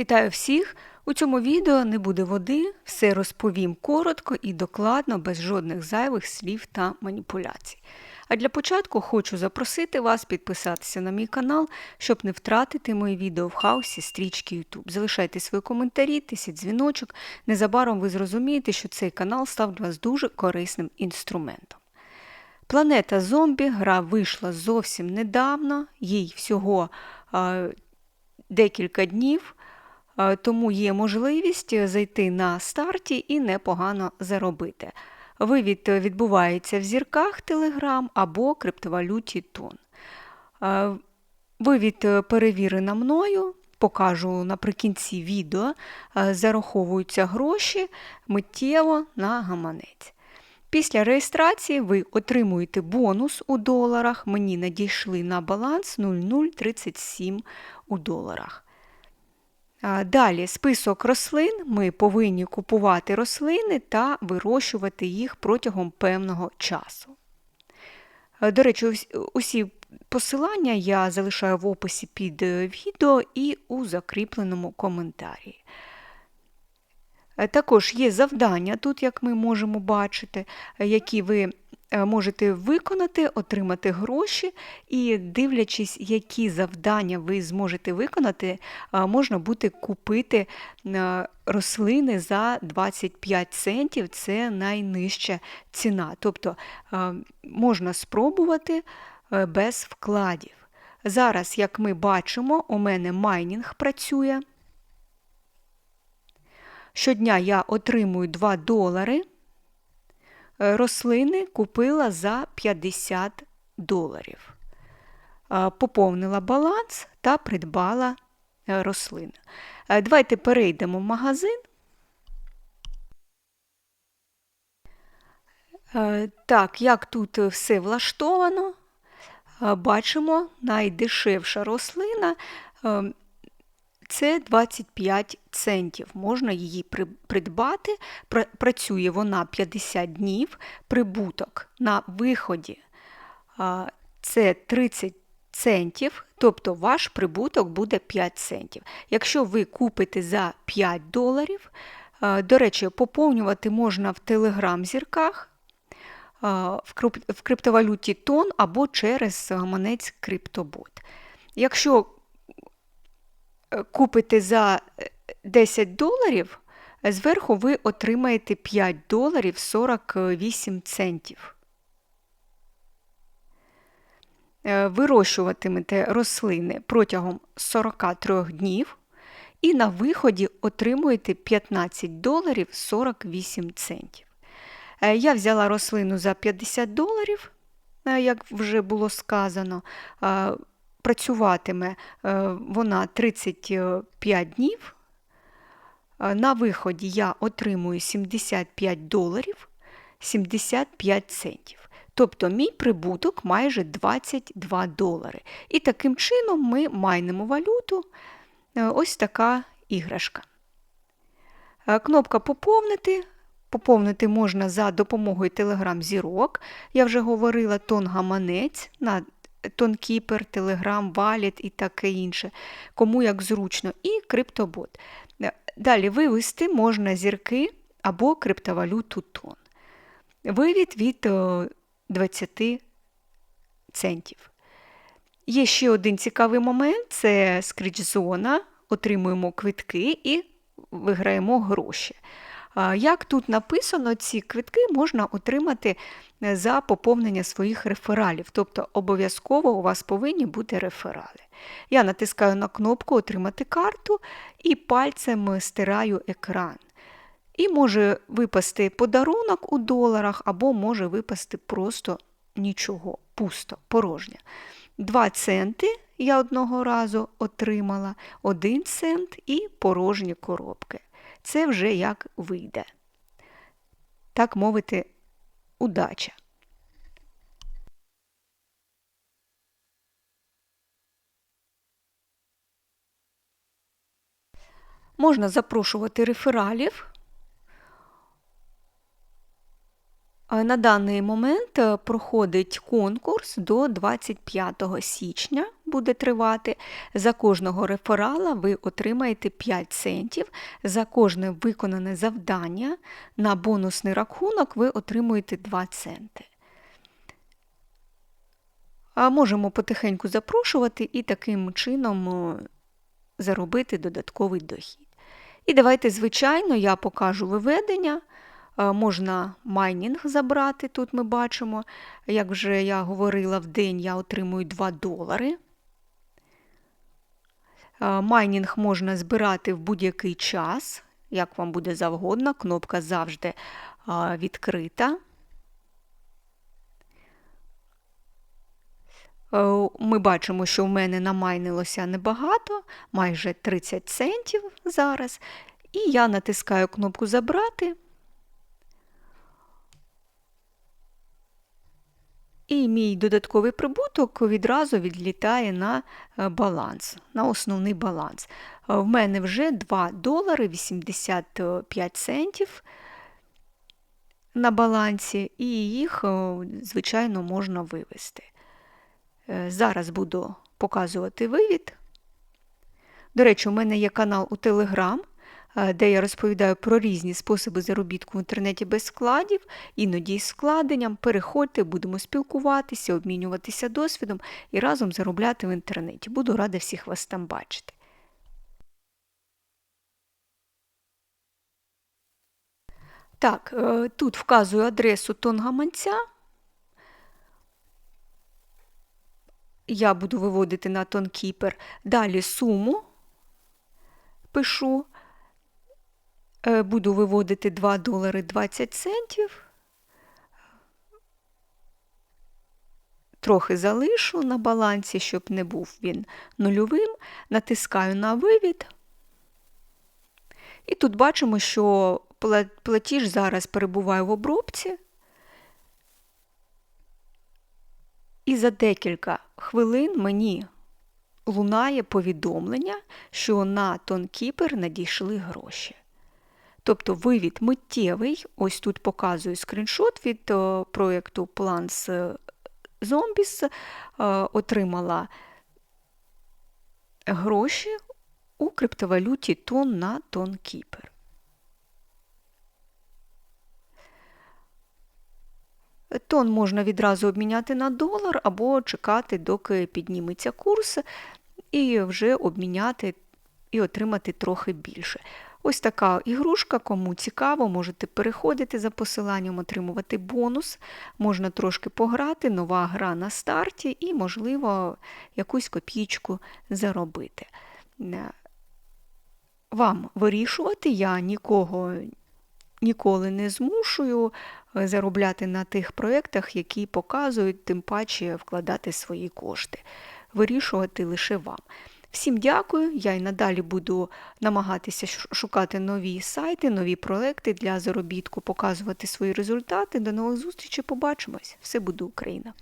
Вітаю всіх! У цьому відео не буде води, все розповім коротко і докладно, без жодних зайвих слів та маніпуляцій. А для початку хочу запросити вас підписатися на мій канал, щоб не втратити мої відео в хаосі стрічки YouTube. Залишайте свої коментарі, тисіть дзвіночок. Незабаром ви зрозумієте, що цей канал став для вас дуже корисним інструментом. Планета зомбі гра вийшла зовсім недавно, їй всього е, декілька днів, тому є можливість зайти на старті і непогано заробити. Вивід відбувається в зірках Telegram або криптовалюті Тон. Е, Вивід перевірено мною, покажу наприкінці відео, е, зараховуються гроші миттєво на гаманець. Після реєстрації ви отримуєте бонус у доларах. Мені надійшли на баланс 0,037 у доларах. Далі список рослин. Ми повинні купувати рослини та вирощувати їх протягом певного часу. До речі, усі посилання я залишаю в описі під е, відео і у закріпленому коментарі. Е, Також є завдання тут, як ми можемо бачити, е, які ви можете виконати, отримати гроші, і дивлячись, які завдання ви зможете виконати, е, можна буде купити е, рослини за 25 центів, це найнижча ціна. Тобто е, можна спробувати е, без вкладів. Зараз, як ми бачимо, у мене майнінг працює. Щодня я отримую 2 долари. Е, Рослини купила за 50 доларів. Е, Поповнила баланс та придбала е, рослини. Давайте перейдемо в магазин. Так, як тут все влаштовано, бачимо, найдешевша рослина е, це 25 центів. Можна її придбати. Працює вона 50 днів. Прибуток на виході це 30 центів, тобто ваш прибуток буде 5 центів. Якщо ви купите за 5 доларів, до речі, поповнювати можна в телеграм-зірках, в криптовалюті тон або через гаманець криптобот. Якщо купите за е, 10 доларів, е, зверху ви отримаєте 5 доларів 48 центів. Е, Вирощуватимете рослини протягом 43 днів і на виході отримуєте 15 доларів 48 центів. Е, Я взяла рослину за 50 доларів, як вже було сказано. Працюватиме е, вона 35 днів. Е, На виході я отримую 75 доларів 75 центів. Тобто мій прибуток майже 22 долари. І таким чином ми майнимо валюту. Е, Ось така іграшка. Кнопка Поповнити. Поповнити можна за допомогою Telegram-зірок. Я вже говорила тон гаманець на тонкіпер, Telegram, Wallet і таке інше. Кому як зручно. І криптобот. Е, Далі вивести можна зірки або криптовалюту тон. Вивід від е, 20 центів. Є ще один цікавий момент це скріч-зона. Отримуємо квитки і виграємо гроші. Як тут написано, ці квитки можна отримати е, за поповнення своїх рефералів, тобто обов'язково у вас повинні бути реферали. Я натискаю на кнопку Отримати карту і пальцем стираю екран. І може випасти подарунок у доларах, або може випасти просто нічого, пусто, порожнє. 2 центи я одного разу отримала, 1 цент і порожні коробки. Це вже як вийде. Так мовити, удача. Можна запрошувати рефералів. На даний момент е, проходить конкурс до 25 січня буде тривати. За кожного реферала ви отримаєте 5 центів. За кожне виконане завдання на бонусний рахунок ви отримуєте 2 центи. А можемо потихеньку запрошувати і таким чином е, заробити додатковий дохід. І давайте, звичайно, я покажу виведення. Е, Можна майнінг забрати, тут ми бачимо, як вже я говорила, в день я отримую 2 долари. Е, Майнінг можна збирати в будь-який час, як вам буде завгодно, кнопка завжди е, відкрита. Ми бачимо, що в мене намайнилося небагато, майже 30 центів зараз. І я натискаю кнопку Забрати. І мій додатковий прибуток відразу відлітає на е, баланс, на основний баланс. Е, В мене вже 2 долари 85 центів на балансі, і їх, е, звичайно, можна вивести. Зараз буду показувати вивід. До речі, у мене є канал у е, де я розповідаю про різні способи заробітку в інтернеті без складів, іноді із складенням. Переходьте, будемо спілкуватися, обмінюватися досвідом і разом заробляти в інтернеті. Буду рада всіх вас там бачити. Так, е, тут вказую адресу тонгаманця. Я буду виводити на тонкіпер. Далі суму пишу. Е, Буду виводити 2 долари 20 центів. Трохи залишу на балансі, щоб не був він нульовим. Натискаю на вивід. І тут бачимо, що платіж зараз перебуває в обробці. І за декілька хвилин мені лунає повідомлення, що на тонкіпер надійшли гроші. Тобто вивід миттєвий, ось тут показую скріншот від е, проєкту Plans Zombies, е, отримала гроші у криптовалюті тон на тонкіпер. Тон можна відразу обміняти на долар або чекати, доки підніметься курс, і вже обміняти і отримати трохи більше. Ось така ігрушка, кому цікаво, можете переходити за посиланням, отримувати бонус, можна трошки пограти, нова гра на старті і, можливо, якусь копійку заробити. Е, Вам вирішувати, я нікого ніколи не змушую е, заробляти на тих проєктах, які показують, тим паче вкладати свої кошти. Вирішувати лише вам. Всім дякую. Я й надалі буду намагатися шукати нові сайти, нові проекти для заробітку, показувати свої результати. До нових зустрічей. Побачимось. Все буде Україна!